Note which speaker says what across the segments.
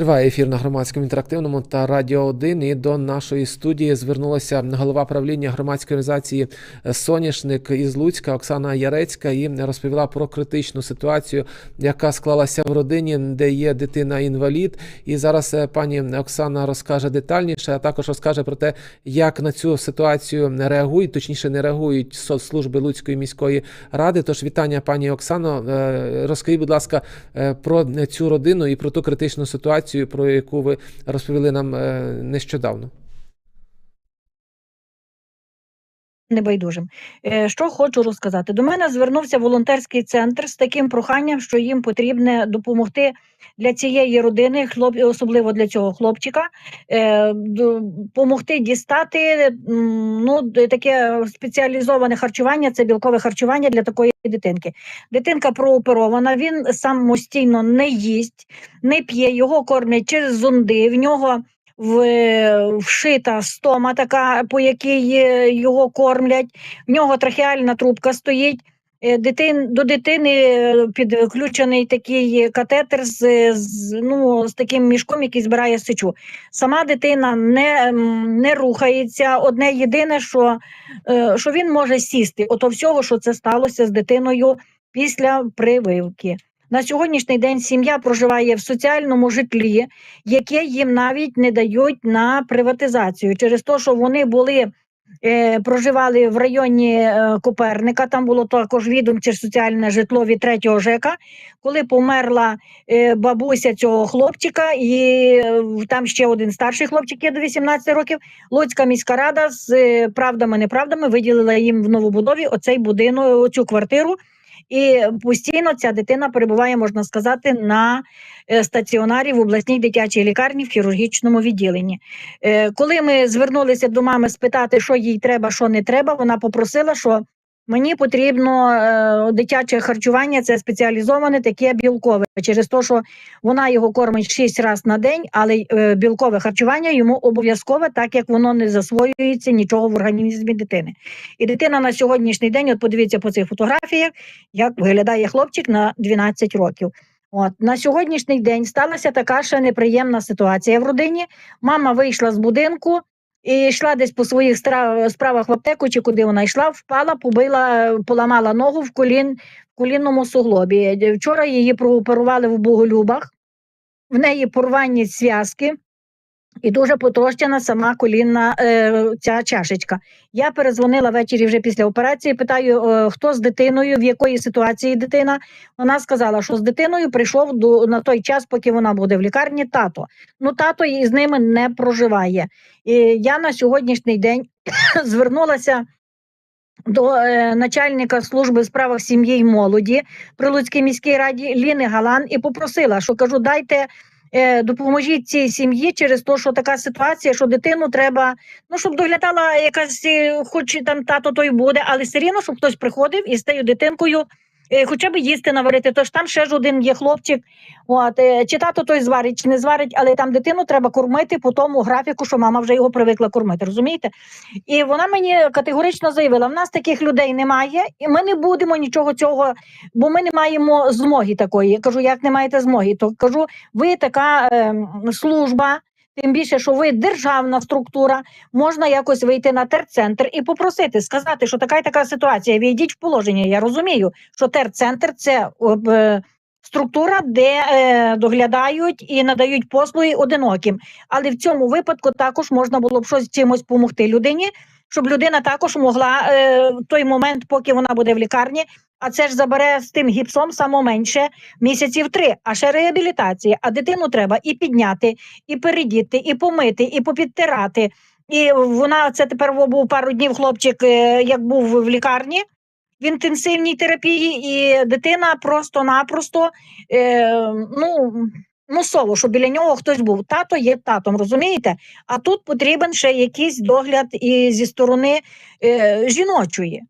Speaker 1: Триває ефір на громадському інтерактивному та Радіо 1. І до нашої студії звернулася голова правління громадської організації Соняшник із Луцька Оксана Ярецька і розповіла про критичну ситуацію, яка склалася в родині, де є дитина-інвалід. І зараз е, пані Оксана розкаже детальніше, а також розкаже про те, як на цю ситуацію реагують, точніше не реагують соцслужби Луцької міської ради. Тож вітання, пані Оксано. Е, Розкажіть, будь ласка, е, про цю родину і про ту критичну ситуацію, про яку ви розповіли нам е, нещодавно.
Speaker 2: Небайдужим. Е, Що хочу розказати? До мене звернувся волонтерський центр з таким проханням, що їм потрібно допомогти для цієї родини, особливо для цього хлопчика, е, допомогти дістати ну, таке спеціалізоване харчування, це білкове харчування для такої дитинки. Дитинка прооперована, він самостійно не їсть, не п'є, його кормять через зонди, в нього в- вшита стома, така, по якій е, його кормлять. В нього трахеальна трубка стоїть. Е, Дитин, до дитини е, підключений такий катетер з, з, ну, з таким мішком, який збирає сечу. Сама дитина не, не рухається. Одне єдине, що, е, що він може сісти. Ото всього, що це сталося з дитиною після прививки. На сьогоднішній день сім'я проживає в соціальному житлі, яке їм навіть не дають на приватизацію через те, що вони були. Е, проживали в районі е, Коперника, там було також відомче соціальне житло від третього ЖЕКа. Коли померла е, бабуся цього хлопчика, і там ще один старший хлопчик є до 18 років, Луцька міська рада з правдами-неправдами виділила їм в новобудові оцей будинок, цю квартиру. І постійно ця дитина перебуває, можна сказати, на е, стаціонарі в обласній дитячій лікарні в хірургічному відділенні. Е, Коли ми звернулися до мами спитати, що їй треба, що не треба, вона попросила, що мені потрібно е, дитяче харчування, це спеціалізоване, таке білкове, через те, що вона його кормить 6 разів на день, але е, білкове харчування йому обов'язкове, так як воно не засвоюється нічого в організмі дитини. І дитина на сьогоднішній день, от подивіться по цих фотографіях, як виглядає хлопчик на 12 років. От на сьогоднішній день сталася така ще неприємна ситуація в родині. Мама вийшла з будинку і йшла десь по своїх справах в аптеку, чи куди вона йшла, впала, побила, поламала ногу в колін, в колінному суглобі. Вчора її прооперували в Боголюбах. В неї порвані зв'язки. І дуже потрощена сама колінна е, ця чашечка. Я перезвонила ввечері вже після операції. Питаю, е, хто з дитиною, в якої ситуації дитина. Вона сказала, що з дитиною прийшов до на той час, поки вона буде в лікарні, тато. Ну, тато і з ними не проживає. І я на сьогоднішній день звернулася. До е, начальника служби в справах сім'ї й молоді при Луцькій міській раді Ліни Галан і попросила, що кажу, дайте допоможіть цій сім'ї через те, що така ситуація, що дитину треба, ну щоб доглядала якась, е, хоч там тато той буде, але все рівно, щоб хтось приходив і з дитинкою. Е, Хоча б їсти наварити, тож там ще ж один є хлопчик. От, е, чи тато той зварить, чи не зварить, але там дитину треба кормити по тому графіку, що мама вже його привикла кормити. Розумієте? І вона мені категорично заявила: в нас таких людей немає, і ми не будемо нічого цього, бо ми не маємо змоги такої. Я кажу, як не маєте змоги? То кажу, ви така ем, служба. Тим більше, що ви державна структура, можна якось вийти на терцентр і попросити, сказати, що така і така ситуація. Війдіть в положення. Я розумію, що терцентр це е, структура, де е, доглядають і надають послуги одиноким. Але в цьому випадку також можна було б щось чимось допомогти людині, щоб людина також могла е, в той момент, поки вона буде в лікарні. А це ж забере з тим гіпсом самоменше місяців три, а ще реабілітація. А дитину треба і підняти, і передіти, і помити, і попідтирати. І вона це тепер був пару днів хлопчик, е, як був в лікарні в інтенсивній терапії, і дитина просто-напросто е, ну, мусово, щоб біля нього хтось був. Тато є татом, розумієте? А тут потрібен ще якийсь догляд і зі сторони е, жіночої.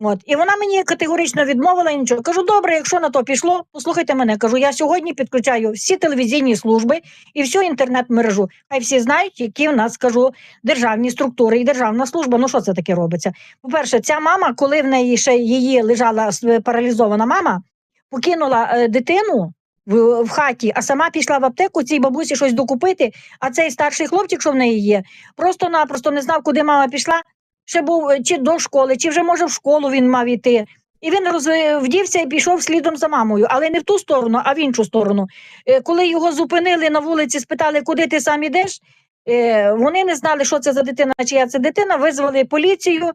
Speaker 2: От. І вона мені категорично відмовила і нічого. Кажу, добре, якщо на то пішло, послухайте мене. Кажу, я сьогодні підключаю всі телевізійні служби і всю інтернет-мережу. Хай всі знають, які в нас кажу державні структури і державна служба. Ну що це таке робиться? По-перше, ця мама, коли в неї ще її лежала с- паралізована мама, покинула е, дитину в, в хаті, а сама пішла в аптеку цій бабусі щось докупити. А цей старший хлопчик, що в неї є, просто-напросто не знав, куди мама пішла. Ще був е, чи до школи, чи вже може в школу він мав іти. І він розвдівся і пішов слідом за мамою, але не в ту сторону, а в іншу сторону. Е, Коли його зупинили на вулиці, спитали, куди ти сам ідеш, е, вони не знали, що це за дитина, чия це дитина, визвали поліцію.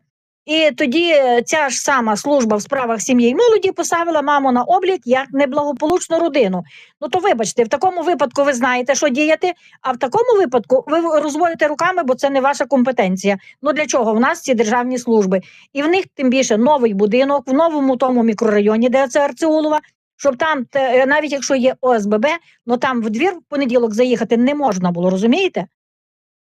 Speaker 2: І тоді е, ця ж сама служба в справах сім'ї і молоді поставила маму на облік як неблагополучну родину. Ну то вибачте, в такому випадку ви знаєте, що діяти, а в такому випадку ви розводите руками, бо це не ваша компетенція. Ну для чого? В нас ці державні служби, і в них тим більше новий будинок в новому тому мікрорайоні, де це Арцеулова. Щоб там, те- навіть якщо є ОСББ, ну там в двір в понеділок заїхати не можна було, розумієте?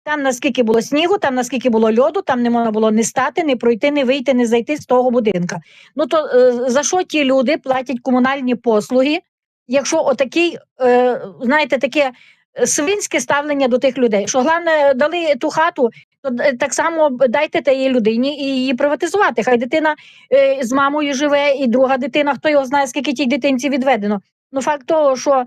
Speaker 2: Там наскільки було снігу, там наскільки було льоду, там не можна було не стати, не пройти, не вийти, не зайти з того будинка. Ну то е, за що ті люди платять комунальні послуги, якщо отакий, е, знаєте, таке е, свинське ставлення до тих людей, що головне дали ту хату, то е, так само дайте тієї людині і її приватизувати. Хай дитина е, з мамою живе, і друга дитина, хто його знає, скільки тій дитинці відведено. Ну, факт того, що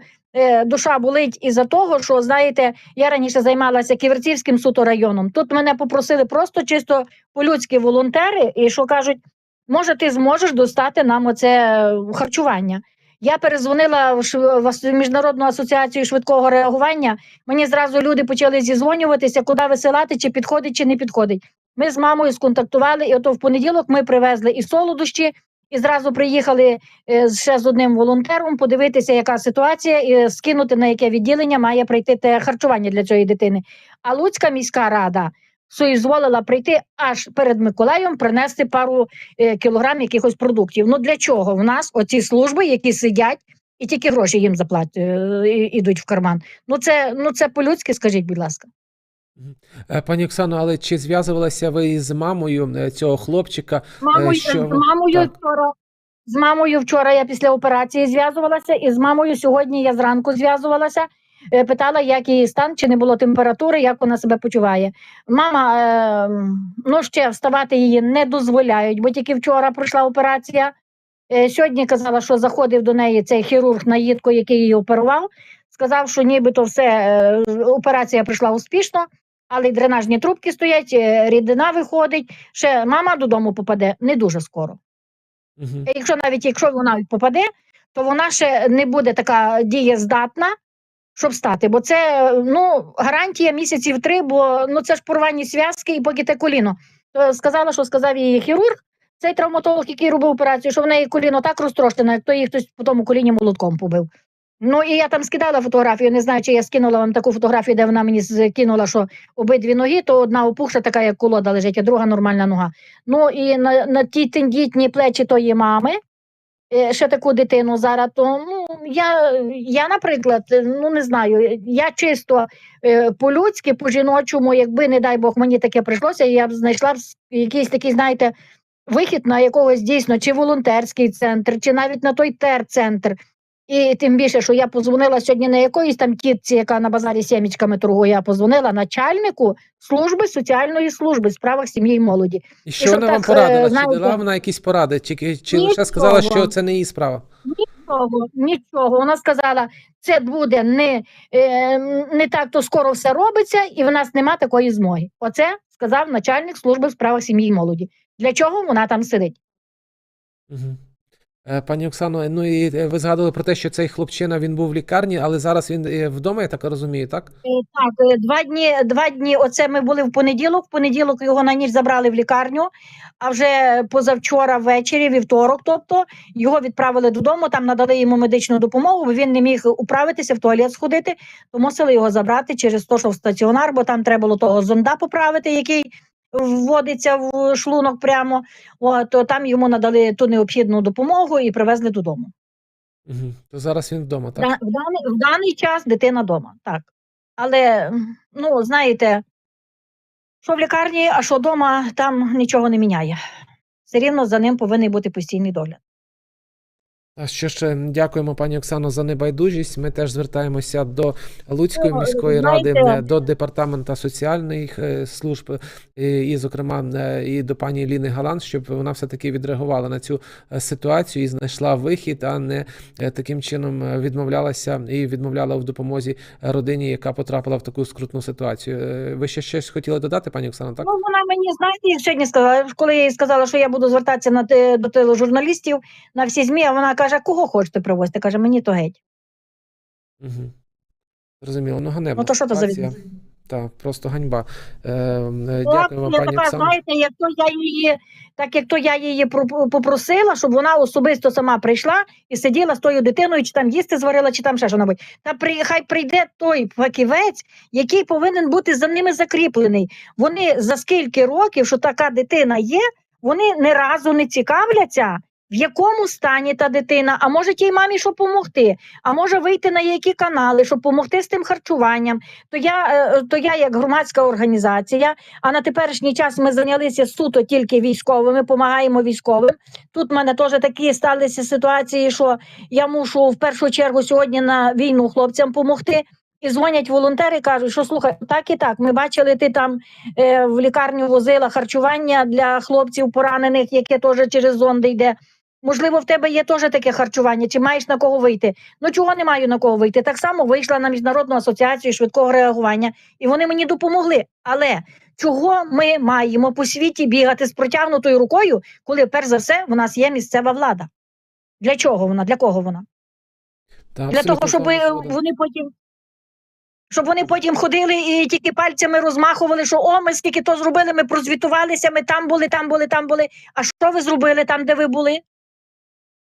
Speaker 2: душа болить із-за того, що знаєте, я раніше займалася Ківерцівським суто районом. Тут мене попросили просто чисто по-людськи волонтери, і що кажуть, може, ти зможеш достати нам оце е, харчування. Я перезвонила в міжнародну асоціацію швидкого реагування. Мені зразу люди почали зізвонюватися, куди висилати, чи підходить, чи не підходить. Ми з мамою сконтактували, і ото в понеділок ми привезли і солодощі, і зразу приїхали е, ще з одним волонтером подивитися, яка ситуація, і скинути на яке відділення має прийти те харчування для цієї дитини. А Луцька міська рада соізволила прийти аж перед Миколаєм принести пару е, кілограм якихось продуктів. Ну для чого в нас оці служби, які сидять і тільки гроші їм заплатять, е, ідуть в карман? Ну це ну це по-людськи, скажіть, будь ласка.
Speaker 1: Е, Пані Оксано, але чи зв'язувалася ви мамою е, цього хлопчика?
Speaker 2: Мамою,
Speaker 1: що
Speaker 2: з мамою
Speaker 1: так.
Speaker 2: вчора. З мамою вчора я після операції зв'язувалася, і з мамою сьогодні я зранку зв'язувалася. е, Питала, як її стан, чи не було температури, як вона себе почуває. Мама, е, ну ще вставати її не дозволяють, бо тільки вчора пройшла операція. Е, сьогодні казала, що заходив до неї цей хірург наїдко, який її оперував. Сказав, що нібито все е, операція пройшла успішно, але й дренажні трубки стоять, е, рідина виходить. Ще мама додому попаде не дуже скоро. Е, Якщо навіть якщо вона попаде, то вона ще не буде така дієздатна, щоб стати. Бо це ну, гарантія місяців три, бо ну це ж порвані зв'язки і поки те коліно. То сказала, що сказав її хірург, цей травматолог, який робив операцію, що в неї коліно так розтрощене, як то її хтось по тому коліні молотком побив. Ну і я там скидала фотографію. Не знаю, чи я скинула вам таку фотографію, де вона мені скинула, що обидві ноги, то одна опухша, така як колода лежить, а друга нормальна нога. Ну і на, на ті тендітні плечі тої мами, е, ще таку дитину зараз, то ну я, я, наприклад, ну не знаю, я чисто е, по-людськи, по-жіночому, якби, не дай Бог, мені таке прийшлося, я б знайшла якийсь такий, знаєте, вихід на якогось дійсно чи волонтерський центр, чи навіть на той тер-центр. І тим більше, що я позвонила сьогодні не якоїсь там тітці, яка на базарі сімечками торгує, а позвонила начальнику служби соціальної служби в справах сім'ї і молоді.
Speaker 1: І що
Speaker 2: щоб
Speaker 1: вона вам
Speaker 2: так, е,
Speaker 1: порадила? Чи дала вона якісь поради? Чи, чи лише сказала, що це не її справа?
Speaker 2: Нічого, нічого. Вона сказала, це буде не, е, не так, то скоро все робиться, і в нас нема такої змоги. Оце сказав начальник служби в справах сім'ї і молоді. Для чого вона там сидить?
Speaker 1: Угу. Пані Оксано, ну і е, ви згадували про те, що цей хлопчина він був в лікарні, але зараз він е, вдома, я так розумію, так?
Speaker 2: Е, Так, е, два дні, два дні. Оце ми були в понеділок. В понеділок його на ніч забрали в лікарню. А вже позавчора ввечері, вівторок, тобто його відправили додому. Там надали йому медичну допомогу, бо він не міг управитися в туалет сходити. То мусили його забрати через те, що в стаціонар, бо там треба було того зонда поправити, який вводиться в шлунок прямо. От, то там йому надали ту необхідну допомогу і привезли додому.
Speaker 1: Угу. То зараз він вдома, так?
Speaker 2: В, даний, в даний час дитина вдома, так. Але, ну, знаєте, що в лікарні, а що вдома, там нічого не міняє. Все рівно за ним повинен бути постійний догляд.
Speaker 1: А що ж, дякуємо, пані Оксано, за небайдужість. Ми теж звертаємося до Луцької
Speaker 2: Ну,
Speaker 1: міської ради, е, до департамента соціальних е, служб, е, і, зокрема, і до пані Ліни Галан, щоб вона все-таки відреагувала на цю ситуацію і знайшла вихід, а не таким чином відмовлялася і відмовляла в допомозі родині, яка потрапила в таку скрутну ситуацію. Ви ще щось хотіли додати, пані Оксано? Так?
Speaker 2: Ну, вона мені, знаєте, як сьогодні сказала, коли я їй сказала, що я буду звертатися на те, до тележурналістів на всі ЗМІ, а вона каже, кого хочете привозити? Каже, мені то геть.
Speaker 1: Угу. Зрозуміло. Ну, ганебна
Speaker 2: Ну, то що то за
Speaker 1: ситуація. Так, просто ганьба. Е, е,
Speaker 2: Ну,
Speaker 1: дякую вам, пані
Speaker 2: така,
Speaker 1: Оксано.
Speaker 2: знаєте, як то я її, так як то я її про- попросила, щоб вона особисто сама прийшла і сиділа з тою дитиною, чи там їсти зварила, чи там ще що небудь. Та при, хай прийде той фахівець, який повинен бути за ними закріплений. Вони за скільки років, що така дитина є, вони не разу не цікавляться. В якому стані та дитина, а може тій мамі що допомогти, а може вийти на які канали, щоб допомогти з тим харчуванням. То я, е, то я як громадська організація, а на теперішній час ми зайнялися суто тільки військовими, допомагаємо військовим. Тут в мене теж такі сталися ситуації, що я мушу в першу чергу сьогодні на війну хлопцям допомогти. І дзвонять волонтери, кажуть, що слухай, так і так. Ми бачили, ти там е, в лікарню возила харчування для хлопців поранених, яке теж через зонди йде. Можливо, в тебе є теж таке харчування, чи маєш на кого вийти? Ну чого не маю на кого вийти? Так само вийшла на міжнародну асоціацію швидкого реагування, і вони мені допомогли. Але чого ми маємо по світі бігати з протягнутою рукою, коли перш за все в нас є місцева влада? Для чого вона? Для кого вона?
Speaker 1: Та,
Speaker 2: Для того, щоб вони потім. Щоб вони потім ходили і тільки пальцями розмахували, що о, ми скільки то зробили, ми прозвітувалися, ми там були, там були, там були. А що ви зробили там, де ви були?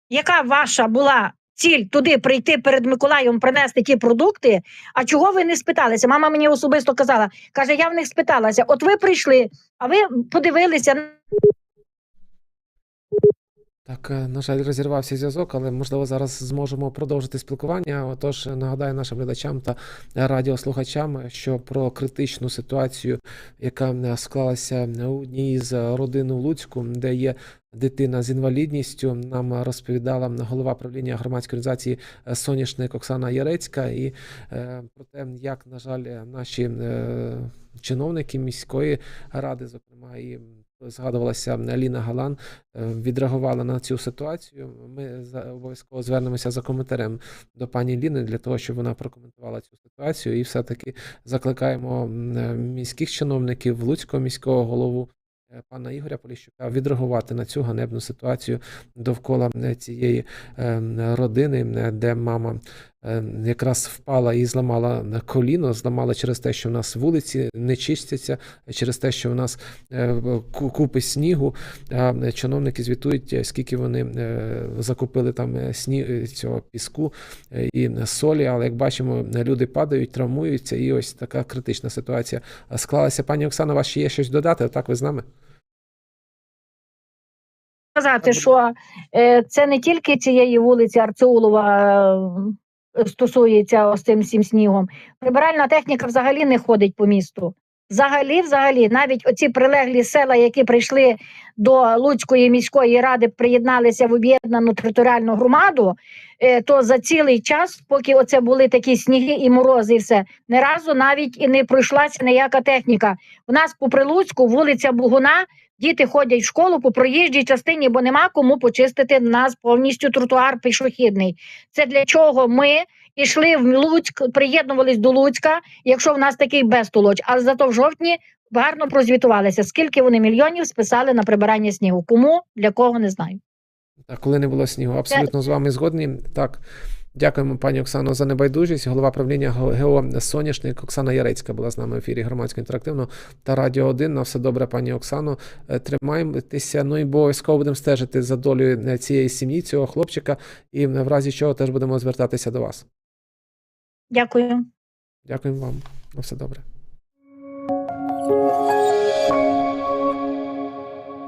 Speaker 2: Яка ваша була ціль туди прийти перед Миколаєм, принести ті продукти? А чого ви не спиталися? Мама мені особисто казала, каже, я в них спиталася. От ви прийшли, а ви подивилися
Speaker 1: Так, е, на жаль, розірвався зв'язок, але можливо зараз зможемо продовжити спілкування. Отож, нагадаю нашим глядачам та радіослухачам, що про критичну ситуацію, яка е, склалася у одній з родин у Луцьку, де є дитина з інвалідністю, нам розповідала голова правління громадської організації е, Соняшник Оксана Ярецька, і е, про те, як, на жаль, наші е, чиновники міської ради, зокрема, і згадувалася Ліна Галан, е, відреагувала на цю ситуацію. Ми обов'язково звернемося за коментарем до пані Ліни для того, щоб вона прокоментувала цю ситуацію. І все-таки закликаємо е, міських чиновників, Луцького міського голову. е, Пана Ігоря Поліщука відреагувати на цю ганебну ситуацію довкола цієї е, родини, де мама якраз впала і зламала коліно, зламала через те, що в нас вулиці не чистяться, через те, що в нас е, купи снігу. А чиновники звітують, е, скільки вони е, закупили там е, сні е, цього піску е, і солі. Але як бачимо, люди падають, травмуються, і ось така критична ситуація склалася. Пані Оксана, вас ще є щось додати? Так, ви з нами?
Speaker 2: сказати, що е, це не тільки цієї вулиці Арцеулова е, стосується ось цим всім снігом. Прибиральна техніка взагалі не ходить по місту. Взагалі, взагалі, навіть оці прилеглі села, які прийшли до Луцької міської ради, приєдналися в об'єднану територіальну громаду, то за цілий час, поки оце були такі сніги і морози, і все, не разу навіть і не пройшлася ніяка техніка. У нас по Прилуцьку вулиця Бугуна, Діти ходять в школу по проїжджій частині, бо нема кому почистити нас повністю тротуар пішохідний. Це для чого ми йшли в Луцьк, приєднувались до Луцька, якщо в нас такий безтолоч. А зато в жовтні гарно прозвітувалися, скільки вони мільйонів списали на прибирання снігу. Кому для кого не знаю.
Speaker 1: Так, коли не було снігу. Абсолютно з вами згодні. Так. Дякуємо, пані Оксано, за небайдужість. Голова правління ГО Соняшник Оксана Ярецька була з нами в ефірі громадського інтерактивного та Радіо 1. На все добре, пані Оксано. Е, Тримаємося, ну і обов'язково будемо стежити за долею е, цієї сім'ї, цього хлопчика, і в разі чого теж будемо звертатися до вас.
Speaker 2: Дякую.
Speaker 1: Дякуємо вам. На все добре.